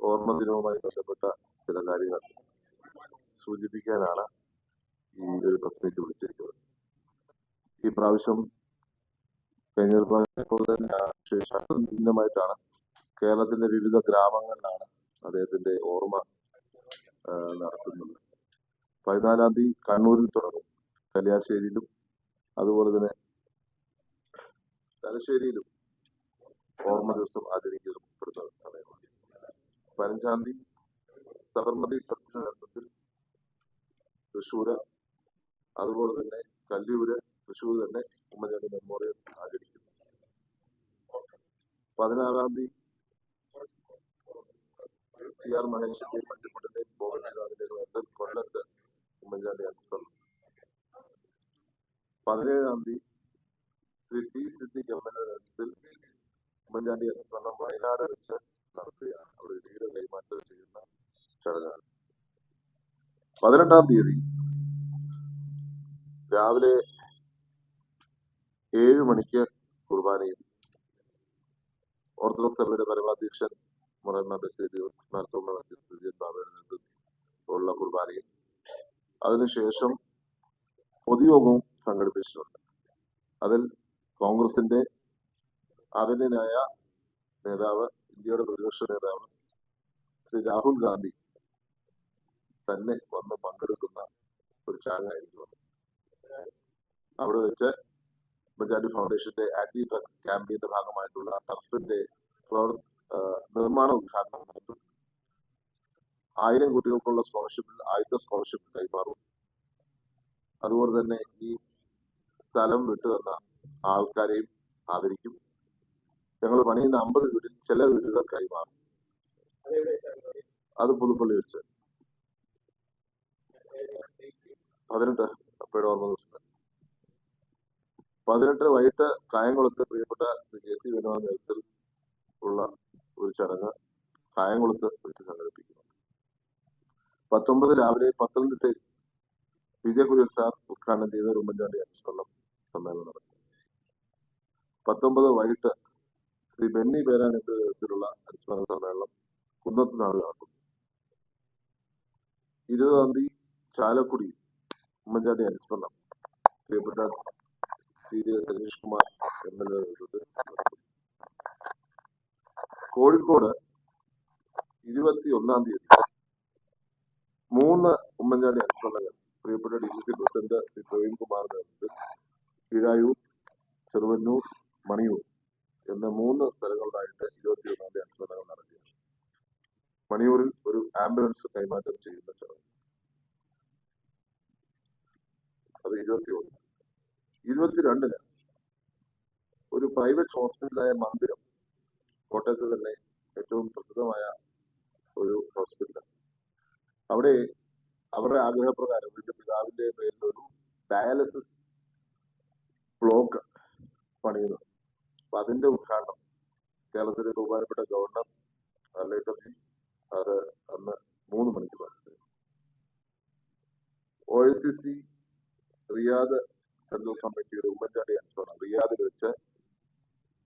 ഓർമ്മ ദിനവുമായി ബന്ധപ്പെട്ട ചില കാര്യങ്ങൾ സൂചിപ്പിക്കാനാണ് ഈ ഒരു മീറ്റ് വിളിച്ചിരിക്കുന്നത്. ഈ പ്രാവശ്യം കഴിഞ്ഞ പ്രാവശ്യം ഭിന്നമായിട്ടാണ് കേരളത്തിന്റെ വിവിധ ഗ്രാമങ്ങളിലാണ് അദ്ദേഹത്തിന്റെ ഓർമ്മ നടത്തുന്നത്. പതിനാലാം തീയതി കണ്ണൂരിൽ തുടങ്ങും. കല്യാശ്ശേരിയിലും അതുപോലെ തന്നെ തലശ്ശേരിയിലും ഓർമ്മ ദിവസം ആചരിക്കപ്പെടുന്ന സമയമാണ് പതിനഞ്ചാം തീയതി സബർമതി ട്രസ്റ്റിന്റെ നേതൃത്വത്തിൽ തൃശ്ശൂര് അതുപോലെ തന്നെ കല്ലൂര് തൃശ്ശൂർ തന്നെ ഉമ്മൻചാണ്ടി മെമ്മോറിയൽ ആചരിക്കുന്നു. പതിനാറാം തീയതി സി ആർ മഹേഷിന്റെയും ബോധനേതാവിന്റെ നേതൃത്വത്തിൽ കൊല്ലത്ത് ഉമ്മൻചാണ്ടി അനുസ്മരണം പതിനേഴാം തീയതി ശ്രീ ടി സിദ്ദിഖ് ഗവൺമെന്റ് നേതൃത്വത്തിൽ ഉമ്മൻചാണ്ടി അനുസ്മരണം വയനാട് വെച്ച് നടത്തുകയാണ് അവിടെ വീട് കൈമാറ്റം ചെയ്യുന്ന ചടങ്ങാണ്. പതിനെട്ടാം തീയതി രാവിലെ ഏഴ് മണിക്ക് കുർബാനയും ഓർത്തഡോക്സ് സഭയുടെ പരമാധ്യക്ഷൻ മുറമ്മ ബസേലിയോസ് മാർത്തോമ സുജിത് ബാബയുടെ നേതൃത്വത്തിലുള്ള കുർബാനയും അതിനുശേഷം പൊതുയോഗവും സംഘടിപ്പിച്ചിട്ടുണ്ട്. അതിൽ കോൺഗ്രസിന്റെ ആദരണീയനായ നേതാവ് ഇന്ത്യയുടെ പ്രതിപക്ഷ നേതാവ് ശ്രീ രാഹുൽ ഗാന്ധി തന്നെ വന്ന് പങ്കെടുക്കുന്ന ഒരു ചാനലായിരുന്നു. അവിടെ വെച്ച് ബജാജി ഫൗണ്ടേഷന്റെ ആന്റി ഡ്രഗ്സ് ക്യാമ്പയിന്റെ ഭാഗമായിട്ടുള്ള ടർഫിന്റെ ഫ്ലോർ നിർമ്മാണ ഉദ്ഘാടനം നടത്തും. ആയിരം കുട്ടികൾക്കുള്ള സ്കോളർഷിപ്പിൽ ആദ്യത്തെ സ്കോളർഷിപ്പ് കൈമാറും. അതുപോലെ തന്നെ ഈ സ്ഥലം വിട്ടുതന്ന ആൾക്കാരെയും ആദരിക്കും. ഞങ്ങൾ പണിയുന്ന അമ്പത് വീടിൽ ചില വീടുകൾ കൈമാറും അത് പുതുപ്പള്ളി വെച്ച്. പതിനെട്ട് അപ്പയുടെ ഓർമ്മ ദിവസം. പതിനെട്ട് വൈകിട്ട് കായംകുളത്ത് പ്രിയപ്പെട്ട ശ്രീ കെ സി വിനോദ നേതൃത്വത്തിൽ ഉള്ള ഒരു ചടങ്ങ് കായംകുളത്ത് വെച്ച് സംഘടിപ്പിക്കുന്നു. പത്തൊമ്പത് രാവിലെ പത്തനംതിട്ടയിൽ വിജയ കുര്യൻ സാർ ഉദ്ഘാടനം ചെയ്ത ഉമ്മൻചാണ്ടി അനുസ്മരണം സമ്മേളനം നടക്കും പത്തൊമ്പത് വൈകിട്ട് ശ്രീ ബെന്നി പേരാണിന്റെ നേതൃത്വത്തിലുള്ള അനുസ്മരണ സമ്മേളനം കുന്നത്ത് നാട് നടക്കുന്നു ഇരുപതാം തീയതി ചാലക്കുടി ഉമ്മൻചാണ്ടി അനുസ്മരണം പ്രിയപ്പെട്ട S Satheesh Kumar M. L. A Kozhikode ഇരുപത്തി ഒന്നാം തീയതി മൂന്ന് ഉമ്മൻചാണ്ടി അനുസ്മരണങ്ങൾ പ്രിയപ്പെട്ട D. C C president Shri Praveen Kumar നേതൃത്വത്തിൽ കീഴായൂർ ചെറുവന്നൂർ മണിയൂർ എന്ന മൂന്ന് സ്ഥലങ്ങളിലായിട്ട് ഇരുപത്തി ഒന്നാം തീയതി അനുസ്മരണങ്ങൾ നടത്തി മണിയൂരിൽ ഒരു ആംബുലൻസ് കൈമാറ്റം ചെയ്യുന്ന ചടങ്ങ്. അത് ഇരുപത്തി ഒന്ന് ഇരുപത്തിരണ്ടിന് ഒരു പ്രൈവറ്റ് ഹോസ്പിറ്റലായ മന്ദിരം കോട്ടയത്ത് തന്നെ ഏറ്റവും പ്രസിദ്ധമായ ഒരു ഹോസ്പിറ്റൽ അവിടെ അവരുടെ ആഗ്രഹപ്രകാരം വീണ്ടും പിതാവിന്റെ പേരിൽ ഒരു ഡയാലിസിസ് ബ്ലോക്ക് പണിയുന്നു അപ്പൊ അതിന്റെ ഉദ്ഘാടനം കേരളത്തിലെ ബഹുമാനപ്പെട്ട ഗവർണർ ലേഖർജി അത് അന്ന് മൂന്ന് മണിക്ക് പറഞ്ഞു O I C C Riyadh central കമ്മിറ്റിയുടെ ഉമ്മൻചാണ്ടി അനുസരണം റിയാദിൽ വെച്ച്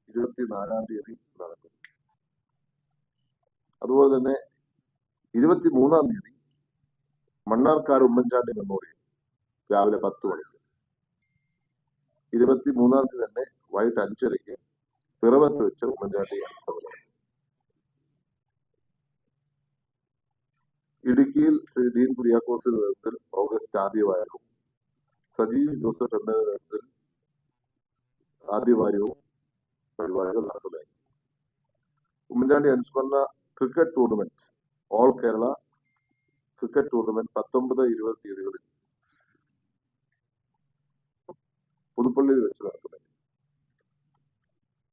ഇരുപത്തിനാലാം തീയതി നടക്കും. അതുപോലെ തന്നെ ഇരുപത്തി മൂന്നാം തീയതി മണ്ണാർക്കാട് ഉമ്മൻചാണ്ടി മെമ്മോറിയൽ രാവിലെ പത്ത് മണിക്ക്. ഇരുപത്തി മൂന്നാം തീയതി തന്നെ വൈകിട്ട് അഞ്ചരയ്ക്ക് പിറവത്ത് വെച്ച് ഉമ്മൻചാണ്ടി ഇടുക്കിയിൽ ശ്രീ ഡീൻ കുര്യാക്കോസിന്റെ നേതൃത്വത്തിൽ ഓഗസ്റ്റ് ആദ്യവാരവും സജീവ് ജോസഫ് എന്ന നേതൃത്വത്തിൽ ആദ്യവാരവും പരിപാടികൾ നടക്കുന്നതായി ഉമ്മൻചാണ്ടി അനുസ്മരണ cricket tournament all Kerala cricket tournament പത്തൊമ്പത് ഇരുപത് തീയതികളിൽ പുതുപ്പള്ളിയിൽ വെച്ച് നടക്കുന്നത്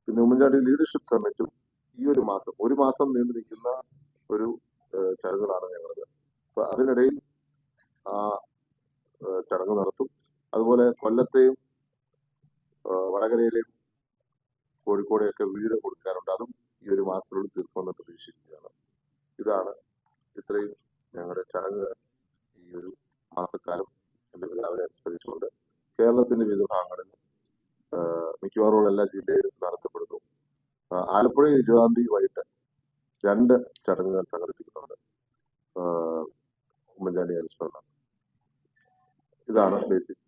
പിന്നെ ഉമ്മൻചാണ്ടി ലീഡർഷിപ്പ് സമ്മിറ്റും ഈ ഒരു മാസം ഒരു മാസം നീണ്ടു നിൽക്കുന്ന ഒരു ചടങ്ങുകളാണ് ഞങ്ങളത്. അപ്പൊ അതിനിടയിൽ ആ ചടങ്ങ് നടത്തും. അതുപോലെ കൊല്ലത്തെയും വടകരയിലെയും കോഴിക്കോടെയൊക്കെ വീട് കൊടുക്കാറുണ്ട്. അതും ഈ ഒരു മാസത്തിനുള്ളിൽ തീർക്കുമെന്ന് പ്രതീക്ഷിക്കുകയാണ്. ഇതാണ് ഇത്രയും ഞങ്ങളുടെ ചടങ്ങ് ഈ ഒരു മാസക്കാലം പിതാവിനെ അനുസ്മരിച്ചുകൊണ്ട് കേരളത്തിന്റെ വിവിധ ഭാഗങ്ങളിൽ മിക്കവാറും എല്ലാ ജില്ലയിലും നടത്തപ്പെടുന്നു. ആലപ്പുഴയിൽ ഇരുപതാം തീയതി വൈകിട്ട് രണ്ട് ചടങ്ങുകൾ സംഘടിപ്പിക്കുന്നുണ്ട്. ഉമ്മൻചാണ്ടി അനുസ്മരണം ഇതാണ് ബേസിക്.